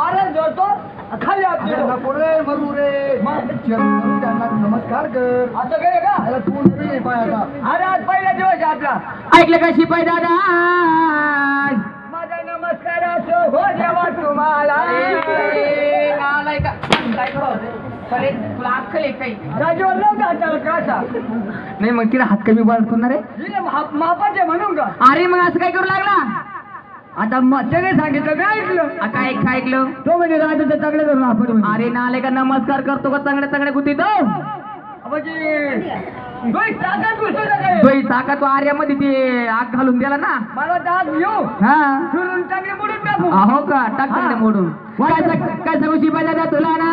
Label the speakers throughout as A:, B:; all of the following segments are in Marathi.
A: महाराज जोडतो खाली आपली
B: नको रे मरू रे.
A: मग?
B: चल, त्यांना नमस्कार कर.
A: असं काय का?
B: तू नवी पायाचा
A: अरे आज पहिला दिवस आहे आपला.
C: ऐकलं का शिपाई दादा?
A: माझा नमस्कार असो हो देवा तुम्हाला. राजवर नव्हता हाताला कासा.
C: नाही मग तिला हात कमी बळणार आहे
A: हिने मा- मापाचे म्हणून का?
C: अरे मग असं काय करू लागला?
A: आता मग त्याने सांगितलं काय ऐकलं.
C: काय काय ऐकलं?
A: तो म्हणजे राजाचं चांगलं धरून आपण म्हणे.
C: अरे नाले का नमस्कार करतो का चांगल्या चांगल्या गुती तो?
A: म्हणजे दोन.
C: दोई चाका तो आर्यामध्ये ते आग घालून दिला ना.
A: मला दात घेऊ
C: हा.
A: फिरून चांगले बुडून टाकू.
C: अहो का टाक. मोडून. काय सांग- काय सांगू दादा तुला ना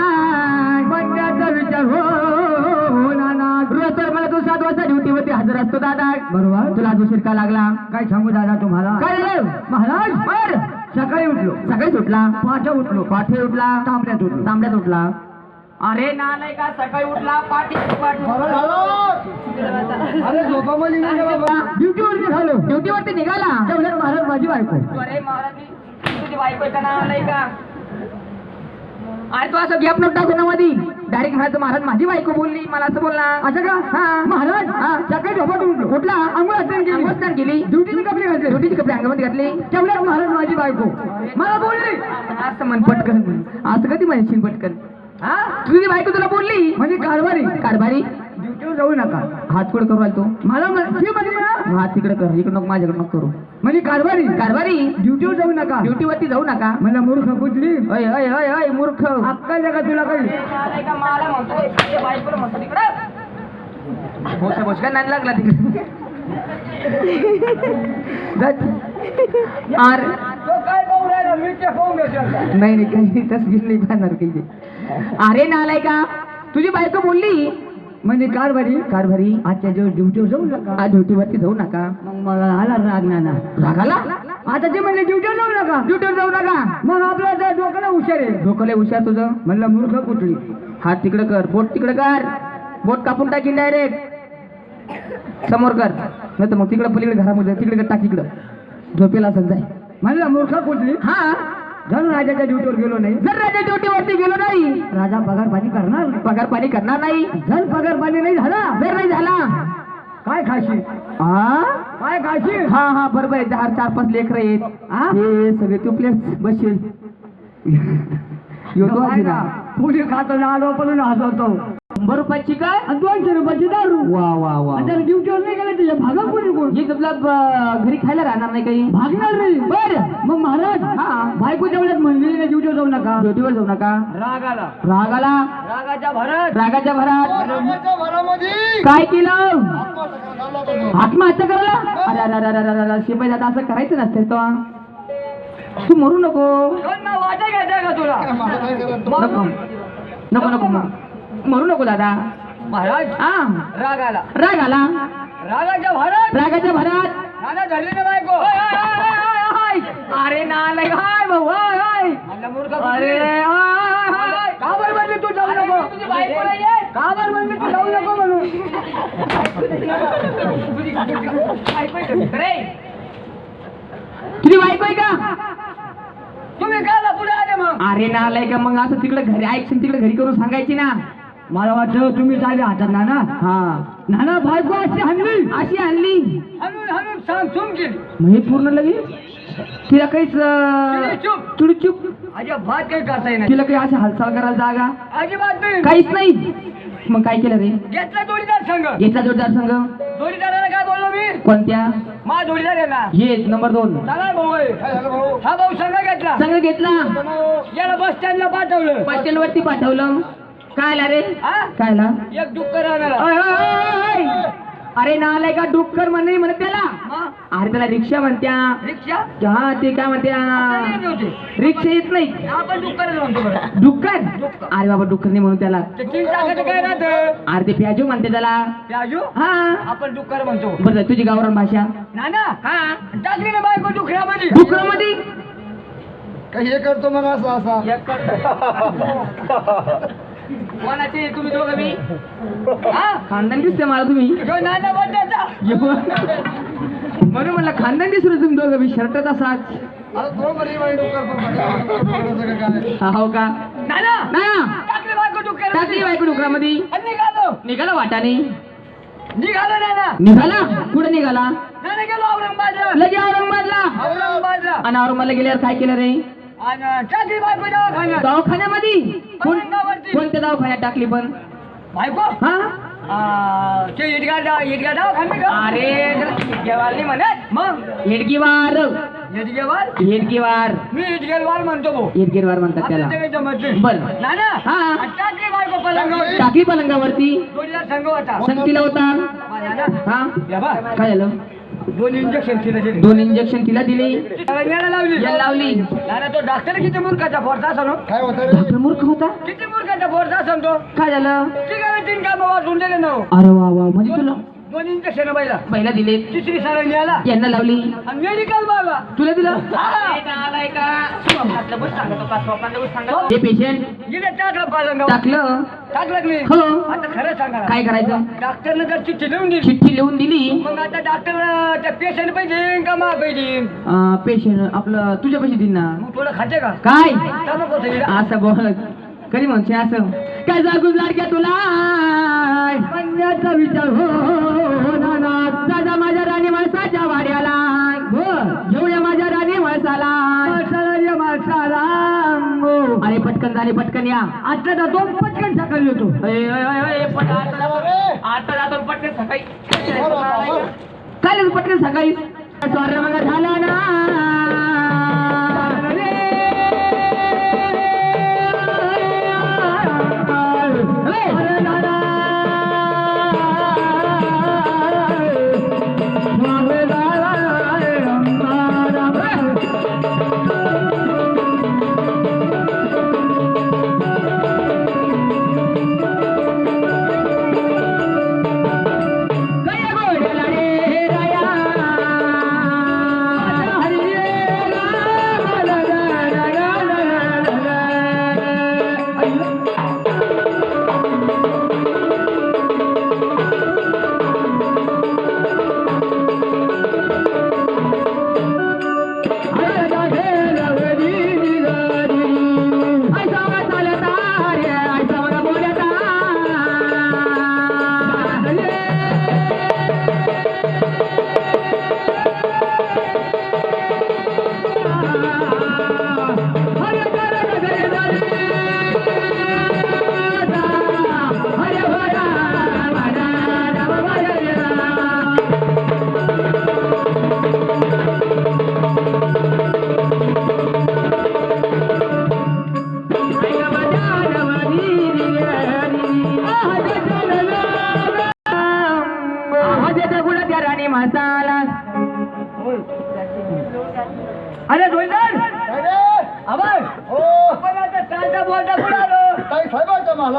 C: रोज तर मला तू सात वाजता ड्युटीवरती हजर असतो दादा.
A: बरोबर.
C: तुला दुसरी का लागला?
A: काय सांगू दादा तुम्हाला?
C: काय झालं?
A: महाराज
C: बर.
A: सकाळी उठलो.
C: सकाळी सुटला?
A: पाठ उठलो.
C: पाठे उठला?
A: तांबड्यात उठलो.
C: तांबड्यात उठला? अरे नालाय का सकाळी उठला पाठी
B: अरे झोपामध्ये नाही.
A: ड्युटीवरती झालो.
C: ड्युटीवरती निघाला?
A: तेवढ्यात महाराज माझी बायको
C: अरे महाराज तुझी बायको का नालाय का? अरे तू असं गॅप नव्हता टाकू ना मधी. डायरेक्ट म्हणायचं महाराज माझी बायको बोलली मला असं बोलला.
A: असं का?
C: हा.
A: महाराज
C: हा.
A: सकाळी उठलो
C: उठला
A: आंघोळ हाताने केली.
C: अंघोळ केली.
A: ड्युटीने कपडे घातले.
C: ड्युटीचे कपडे अंगामध्ये घातले.
A: तेवढ्यात महाराज माझी बायको. मला बोलली.
C: असं म्हण पटकन. असं कधी म्हणशील पटकन?
A: हा?
C: तुझी बायको तुला बोलली?
A: म्हणजे कारभारी.
C: कारभारी?
A: जाऊ नका.
C: हात पुढे करू आला तू.
A: मला
C: हात तिकडे कर. इकडे नको माझ्याकडे नको करू.
A: म्हणजे कारभारी.
C: कारभारी?
A: ड्युटीवर जाऊ नका.
C: ड्युटीवरती जाऊ नका.
A: मला मूर्ख पुजली
C: अय अय अय अय मूर्ख.
A: अक्कल का तुला काही?
C: नाही लागला तिकडे. नाही नाही काही तसं पाहणार काही. ते. अरे नालाय का तुझी बायको बोलली?
A: म्हणजे कारभारी
C: कारभारी
A: आजच्या दिवस ड्युटीवर जाऊ नका
C: आज ड्युटीवरती जाऊ नका
A: मग मला आला राग नाना.
C: रागाला?
A: आता ते म्हणले ड्युटीवर जाऊ नका.
C: ड्युटीवर जाऊ नका.
A: मग आपला त्या डोक्याला हुशार आहे.
C: डोकं लय हुशार तुझं?
A: म्हणलं मूर्ख कुठली?
C: हात तिकडे कर बोट तिकडे कर बोट कापून टाकीन डायरेक्ट समोर कर. नाही तर मग तिकडे पलीकडे घरामध्ये तिकडे टाक इकडं. झोपेला असं जाय.
A: म्हणलं मूर्ख कुठली?
C: हा.
A: जर राजाच्या ड्युटीवर गेलो नाही
C: जर राजा ड्युटीवरती गेलो नाही
A: राजा पगार पाणी करणार.
C: पगार पाणी करणार नाही.
A: जर पगार पाणी नाही झाला
C: जर नाही झाला.
A: काय खाशी
C: हा
A: काय खाशी
C: हा हा बरोबर आहे. चार चार पाच लेकर आहेत.
A: हा?
C: सगळे तू प्लेट बसशील. येतो आधी ना
A: पुढे खातो आलो पण हसवतो.
C: शंभर रुपयाची काय?
A: आणि दोनशे रुपयाची दारू.
C: वा वा वा
A: आणि त्याला ड्युटीवर नाही गेलं त्याच्या भागा कोणी कोण?
C: हे तुला ब- घरी खायला राहणार नाही काही.
A: भागणार नाही. बर. मग महाराज
C: हा.
A: बायको तेवढ्यात म्हणली नाही ड्युटीवर जाऊ नका.
C: ड्युटीवर जाऊ नका.
A: राग आला
C: राग आला
A: रागाच्या भरात.
C: रागाच्या भरात.
B: रामाच्या भरामध्ये.
C: काय केलं?
B: आत्महत्या
C: करायला? अरे अरे अरे अरे अरे शिपाई दादा असं करायचं नसतं तो. तू मरू नको.
A: वाटा घ्यायचा का तुला?
C: नको. नको नको मरू. मरू नको दादा.
A: महाराज
C: हा.
A: राग आला
C: राग आला
A: रागाच्या भरात.
C: रागाच्या भरात.
A: नाना धरली ना बायको.
C: अरे नालाय हाय भाऊ हाय हाय.
A: म्हणलं मूर्ख
C: अरे? हाय, हाय, हाय.
A: का बरं म्हणली तू जाऊ नको? का बरं म्हणली तू जाऊ नको म्हणून?
C: तुझी बायको आहे का?
A: तुम्ही काला पुढे आले मग?
C: अरे नालाय का मग असं तिकडे घरी ऐकशील तिकडे घरी करून सांगायची ना.
A: मला वाटलं तुम्ही चालले हातात नाना.
C: हा.
A: नाना बायको अशी हल्ली
C: अशी आणली.
A: हलून हलून सांग सुम केली.
C: मग हे पूर्ण लगे तिला काहीच अं,
A: चूप. अजिबात काही करता येणार
C: तिला काही अशी हालचाल करायला जागा?
A: अजिबात नाही.
C: काहीच नाही. मग काय केलं रे?
A: घेतला जोडीदार संघ.
C: घेतला जोरदार संघ?
A: जोडीदाराला काय बोललो मी?
C: कोणत्या?
A: मा जोडीदार आहे ना.
C: ये नंबर दोन.
A: आहे
B: भाऊ
A: हा भाऊ संघ घेतला.
C: संघ घेतला.
A: याला बस स्टँडला पाठवलं.
C: बस स्टँड वरती पाठवलं. काय आला रे? काय आला?
A: एक डुक्कर आणायला.
C: अरे नालाय का डुक्कर म्हणे म्हणत त्याला?
A: मग
C: अरे त्याला रिक्षा म्हणत्या.
A: रिक्षा?
C: हा ते काय म्हणत्या. रिक्षा येत नाही.
A: आपण डुक्कर म्हणतो बरं.
C: डुक्कर? अरे बाबा डुक्कर नाही म्हणून त्याला.
A: ते तीन टाकायचं काय राहतं
C: अरे ते प्याजू म्हणते त्याला.
A: राजू
C: हा.
A: आपण डुक्कर म्हणतो.
C: बरं तुझी गावरान भाषा. हा.
A: टाकली ना बायको डुकऱ्यामध्ये
C: डुक्करमध्ये
B: काही हे करतो म्हणा असं असा.
C: कोणाचे? तुम्ही दोघं मी? हा? खानदान दिसते मला तुम्ही. म्हणून म्हणलं खानदान दिसलं तुम्ही दोघं मी. शर्टात असाच
B: काय
C: हा, का?
A: नाना
C: ना.
A: टाकली बायको
C: टाकली बायको डुकरामध्ये
A: निघालो.
C: निघाला वाटाने.
A: निघालो नाना
C: निघाला? कुठे निघाला?
A: गेलो औरंगाबादला.
C: लगे औरंगाबादला.
A: औरंगाबादला.
C: आणि औरंगाबादला गेल्यावर काय केलं रे?
A: टाकली बायको दवाखान्यात
C: दवाखान्यामध्ये? कोण-. कोणत्या दवाखान्यात टाकली पण?
A: बायको?
C: हा?
A: आ, ते इटगा दा- इटगा दवाखाने का?
C: अरे
A: इटगेवाल म्हणत. मग?
C: हेडगीवार
A: इटगेवाल
C: हेडगीवार
A: मी इटगेवाल म्हणतो भाऊ.
C: हेडगीवार म्हणतात
A: आपल्याला
C: त्याला.
A: काही जमत नाही.
C: बरं.
A: नाना
C: हा.
A: आणि टाकली बायको पलंगावर.
C: टाकली पलंगावरती?
A: जोडीदार संघ होता.
C: संगतीला होता? हा?
A: या बा,
C: काय झालं?
A: दोन इंजेक्शन तिला दिली.
C: दोन इंजेक्शन तिला दिली.
A: लावली.
C: याला लावली.
A: तो डॉक्टर किती मूर्खाचा फोडता असं
B: काय होतं रे?
C: डॉक्टर मूर्ख होता?
A: किती मूर्खाचा फोडता असं तो
C: काय झालं?
A: ठीक आहे तीन काम वाचून दिले ना हो.
C: अरे वा वा. म्हणजे तुला
A: दोन इंजेक्शन पहिला
C: पहिला दिले.
A: तिसरी सारंगी आला
C: यांना लावली.
A: आणि मेडिकल बाबा.
C: तुला दिलं?
A: हा.
C: हे पेशंट
A: गेले टाकलं पलंगावर
C: टाकलं
A: टाकलं. की नाही?
C: हो.
A: आता खरं सांगा.
C: काय करायचं?
A: डॉक्टरनं जर चिठ्ठी लिहून दिली.
C: चिठ्ठी लिहून दिली.
A: मग आता डॉक्टर त्या पेशंट पाहिजे का मा पाहिजे
C: पेशंट आपलं तुझ्या पैसे देईन ना.
A: मग थोडं खाते का?
C: काय?
A: तमाखू होतं इकडं.
C: असं बोल. कधी म्हणते असं? काय जागू लाडक्या तुला? विचार हो. अरे पटकन या. आता जातो पटकन सकाळी येतो. आता जातो पटकन. सकाळी. काय झालं पटकन सकाळी. स्वर्ग मग झाला ना.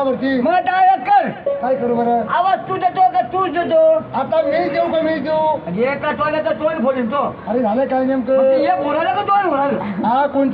B: महालावरती
A: मग डायरेक्ट कर.
B: काय करू बरं?
A: आवाज तू देतो का तूच देतो?
B: आता मीच देऊ का मीच देऊ?
A: एका टोल्याचा तोंड फोडीन तो.
B: अरे झालं काय
A: मग ते
B: नेमकं
A: एक उराला का दोन उराला
B: हा कोण